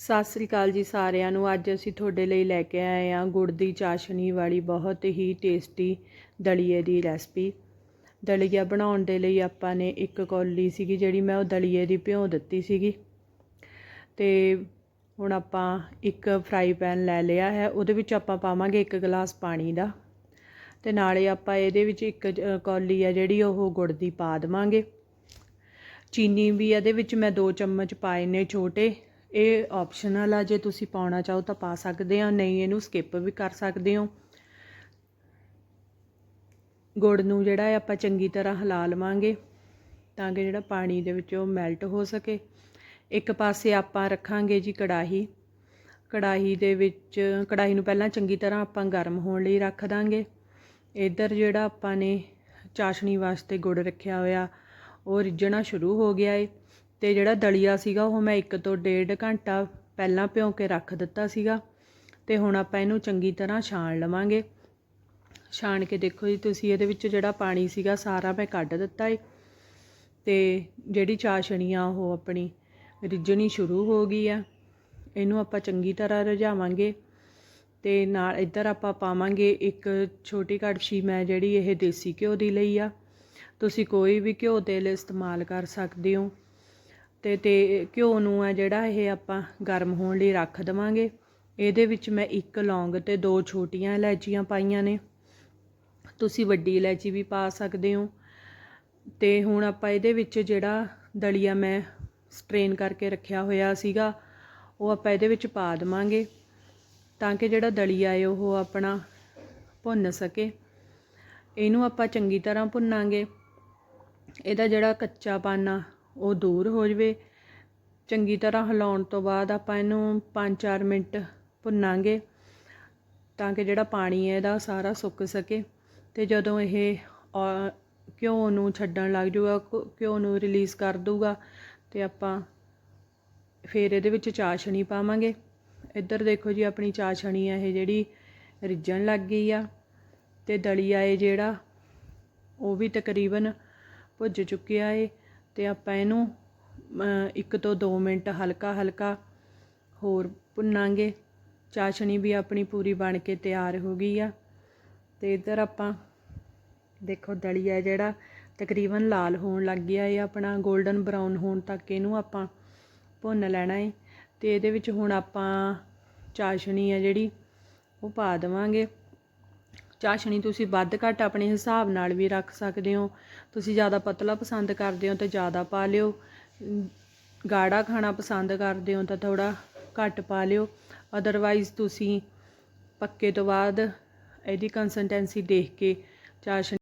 ਸਤਿ ਸ੍ਰੀ ਅਕਾਲ ਜੀ ਸਾਰਿਆਂ ਨੂੰ। ਅੱਜ ਅਸੀਂ ਤੁਹਾਡੇ ਲਈ ਲੈ ਕੇ ਆਏ ਹਾਂ ਗੁੜ ਦੀ ਚਾਸ਼ਨੀ ਵਾਲੀ ਬਹੁਤ ਹੀ ਟੇਸਟੀ ਦਲੀਏ ਦੀ ਰੈਸਪੀ ਦਲੀਆ ਬਣਾਉਣ ਦੇ ਲਈ ਆਪਾਂ ਨੇ ਇੱਕ ਕੌਲੀ ਸੀਗੀ ਜਿਹੜੀ ਮੈਂ ਉਹ ਦਲੀਏ ਦੀ ਭਿਉਂ ਦਿੱਤੀ ਸੀਗੀ। ਤੇ ਹੁਣ ਆਪਾਂ ਇੱਕ ਫਰਾਈ ਪੈਨ ਲੈ ਲਿਆ ਹੈ, ਉਹਦੇ ਵਿੱਚ ਆਪਾਂ ਪਾਵਾਂਗੇ ਇੱਕ ਗਲਾਸ ਪਾਣੀ ਦਾ। ਤੇ ਨਾਲੇ ਆਪਾਂ ਇਹਦੇ ਵਿੱਚ ਇੱਕ ਕੌਲੀ ਆ ਜਿਹੜੀ ਉਹ ਗੁੜ ਦੀ ਪਾ ਦੇਵਾਂਗੇ। ਚੀਨੀ ਵੀ ਇਹਦੇ ਵਿੱਚ ਮੈਂ 2 ਚਮਚ ਪਾਏ ਨੇ ਛੋਟੇ। ਇਹ ਆਪਸ਼ਨਲ ਆ, ਜੇ ਤੁਸੀਂ ਪਾਉਣਾ ਚਾਹੋ ਤਾਂ ਪਾ ਸਕਦੇ ਹੋ ਨਹੀਂ ਇਹਨੂੰ ਸਕਿਪ ਵੀ ਕਰ ਸਕਦੇ ਹੋ। ਗੁੜ ਨੂੰ ਜਿਹੜਾ ਹੈ ਆਪਾਂ ਚੰਗੀ ਤਰ੍ਹਾਂ ਹਿਲਾ ਲਵਾਂਗੇ ਤਾਂ ਕਿ ਜਿਹੜਾ ਪਾਣੀ ਦੇ ਵਿੱਚ ਉਹ ਮੈਲਟ ਹੋ ਸਕੇ। ਇੱਕ ਪਾਸੇ ਆਪਾਂ ਰੱਖਾਂਗੇ ਜੀ ਕੜਾਹੀ। ਕੜਾਹੀ ਦੇ ਵਿੱਚ, ਕੜਾਹੀ ਨੂੰ ਪਹਿਲਾਂ ਚੰਗੀ ਤਰ੍ਹਾਂ ਆਪਾਂ ਗਰਮ ਹੋਣ ਲਈ ਰੱਖ ਦਾਂਗੇ। ਇੱਧਰ ਜਿਹੜਾ ਆਪਾਂ ਨੇ ਚਾਸ਼ਣੀ ਵਾਸਤੇ ਗੁੜ ਰੱਖਿਆ ਹੋਇਆ, ਉਹ ਰਿੱਝਣਾ ਸ਼ੁਰੂ ਹੋ ਗਿਆ ਏ। ਅਤੇ ਜਿਹੜਾ ਦਲੀਆ ਸੀਗਾ ਉਹ ਮੈਂ ਇੱਕ ਤੋਂ ਡੇਢ ਘੰਟਾ ਪਹਿਲਾਂ ਭਿਉਂ ਕੇ ਰੱਖ ਦਿੱਤਾ ਸੀਗਾ ਅਤੇ ਹੁਣ ਆਪਾਂ ਇਹਨੂੰ ਚੰਗੀ ਤਰ੍ਹਾਂ ਛਾਣ ਲਵਾਂਗੇ। ਛਾਣ ਕੇ ਦੇਖੋ ਜੀ, ਤੁਸੀਂ ਇਹਦੇ ਵਿੱਚ ਜਿਹੜਾ ਪਾਣੀ ਸੀਗਾ ਸਾਰਾ ਮੈਂ ਕੱਢ ਦਿੱਤਾ ਏ। ਅਤੇ ਜਿਹੜੀ ਚਾਸ਼ਣੀ ਆ ਉਹ ਆਪਣੀ ਰਿੱਝਣੀ ਸ਼ੁਰੂ ਹੋ ਗਈ ਆ। ਇਹਨੂੰ ਆਪਾਂ ਚੰਗੀ ਤਰ੍ਹਾਂ ਰਝਾਵਾਂਗੇ ਤੇ ਨਾਲ ਇੱਧਰ ਆਪਾਂ ਪਾਵਾਂਗੇ ਇੱਕ ਛੋਟੀ ਕੜਛੀ ਮੈਂ ਜਿਹੜੀ ਇਹ ਦੇਸੀ ਘਿਓ ਦੀ ਲਈ ਆ। ਤੁਸੀਂ ਕੋਈ ਵੀ ਘਿਓ ਤੇਲ ਇਸਤੇਮਾਲ ਕਰ ਸਕਦੇ ਹੋ। ਅਤੇ ਤੇ ਘਿਓ ਨੂੰ ਆ ਜਿਹੜਾ ਇਹ ਆਪਾਂ ਗਰਮ ਹੋਣ ਲਈ ਰੱਖ ਦੇਵਾਂਗੇ। ਇਹਦੇ ਵਿੱਚ ਮੈਂ ਇੱਕ ਲੌਂਗ ਅਤੇ ਦੋ ਛੋਟੀਆਂ ਇਲਾਇਚੀਆਂ ਪਾਈਆਂ ਨੇ। ਤੁਸੀਂ ਵੱਡੀ ਇਲਾਇਚੀ ਵੀ ਪਾ ਸਕਦੇ ਹੋ। ਅਤੇ ਹੁਣ ਆਪਾਂ ਇਹਦੇ ਵਿੱਚ ਜਿਹੜਾ ਦਲੀਆ ਮੈਂ ਸਟ੍ਰੇਨ ਕਰਕੇ ਰੱਖਿਆ ਹੋਇਆ ਸੀਗਾ, ਉਹ ਆਪਾਂ ਇਹਦੇ ਵਿੱਚ ਪਾ ਦੇਵਾਂਗੇ ਤਾਂ ਕਿ ਜਿਹੜਾ ਦਲੀਆ ਹੈ ਉਹ ਆਪਣਾ ਭੁੰਨ ਸਕੇ। ਇਹਨੂੰ ਆਪਾਂ ਚੰਗੀ ਤਰ੍ਹਾਂ ਭੁੰਨਾਂਗੇ। ਇਹਦਾ ਜਿਹੜਾ ਕੱਚਾ ਪਾਨਾ ਉਹ ਦੂਰ ਹੋ ਜਾਵੇ। ਚੰਗੀ ਤਰ੍ਹਾਂ ਹਿਲਾਉਣ ਤੋਂ ਬਾਅਦ ਆਪਾਂ ਇਹਨੂੰ 5-4 ਮਿੰਟ ਭੁੰਨਾਂਗੇ ਤਾਂ ਕਿ ਜਿਹੜਾ ਪਾਣੀ ਹੈ ਇਹਦਾ ਸਾਰਾ ਸੁੱਕ ਸਕੇ। ਤੇ ਜਦੋਂ ਇਹ ਘਿਓ ਨੂੰ ਛੱਡਣ ਲੱਗ ਜਾਊਗਾ ਘ- ਘਿਓ ਨੂੰ ਰਿਲੀਜ਼ ਕਰ ਦਊਗਾ, ਤੇ ਆਪਾਂ ਫਿਰ ਇਹਦੇ ਵਿੱਚ ਚਾਸ਼ਣੀ ਪਾਵਾਂਗੇ। ਇੱਧਰ ਦੇਖੋ ਜੀ, ਆਪਣੀ ਚਾਸ਼ਣੀ ਆ ਇਹ ਜਿਹੜੀ ਰਿੱਝਣ ਲੱਗ ਗਈ ਆ, ਤੇ ਦਲੀਆ ਏ ਜਿਹੜਾ, ਉਹ ਵੀ ਤਕਰੀਬਨ ਭੁੱਜ ਚੁੱਕਿਆ ਏ। ਅਤੇ ਆਪਾਂ ਇਹਨੂੰ ਇੱਕ ਤੋਂ ਦੋ ਮਿੰਟ ਹਲਕਾ ਹਲਕਾ ਹੋਰ ਭੁੰਨਾਂਗੇ। ਚਾਸ਼ਣੀ ਵੀ ਆਪਣੀ ਪੂਰੀ ਬਣ ਕੇ ਤਿਆਰ ਹੋ ਗਈ ਆ। ਅਤੇ ਇੱਧਰ ਆਪਾਂ, ਦੇਖੋ ਦਲੀਆ ਜਿਹੜਾ ਤਕਰੀਬਨ ਲਾਲ ਹੋਣ ਲੱਗ ਗਿਆ ਇਹ ਆਪਣਾ 골ਡਨ ਬਰਾਊਨ ਹੋਣ ਤੱਕ ਇਹਨੂੰ ਆਪਾਂ ਭੁੰਨ ਲੈਣਾ ਏ। ਅਤੇ ਇਹਦੇ ਵਿੱਚ ਹੁਣ ਆਪਾਂ ਚਾਸ਼ਣੀ ਆ ਜਿਹੜੀ, ਉਹ ਪਾ ਦੇਵਾਂਗੇ। ਚਾਸ਼ਣੀ ਤੁਸੀਂ ਵੱਧ ਘੱਟ ਆਪਣੇ ਹਿਸਾਬ ਨਾਲ ਵੀ ਰੱਖ ਸਕਦੇ ਹੋ। ਤੁਸੀਂ ਜ਼ਿਆਦਾ ਪਤਲਾ ਪਸੰਦ ਕਰਦੇ ਹੋ ਤਾਂ ਜ਼ਿਆਦਾ ਪਾ ਲਿਓ। ਗਾੜਾ ਖਾਣਾ ਪਸੰਦ ਕਰਦੇ ਹੋ ਤਾਂ ਥੋੜਾ ਘੱਟ ਪਾ ਲਿਓ। ਅਦਰਵਾਈਜ਼ ਤੁਸੀਂ ਪੱਕੇ ਤੋਂ ਬਾਅਦ ਇਹਦੀ ਕੰਸਿਸਟੈਂਸੀ ਦੇਖ ਕੇ ਚਾਸ਼ਣੀ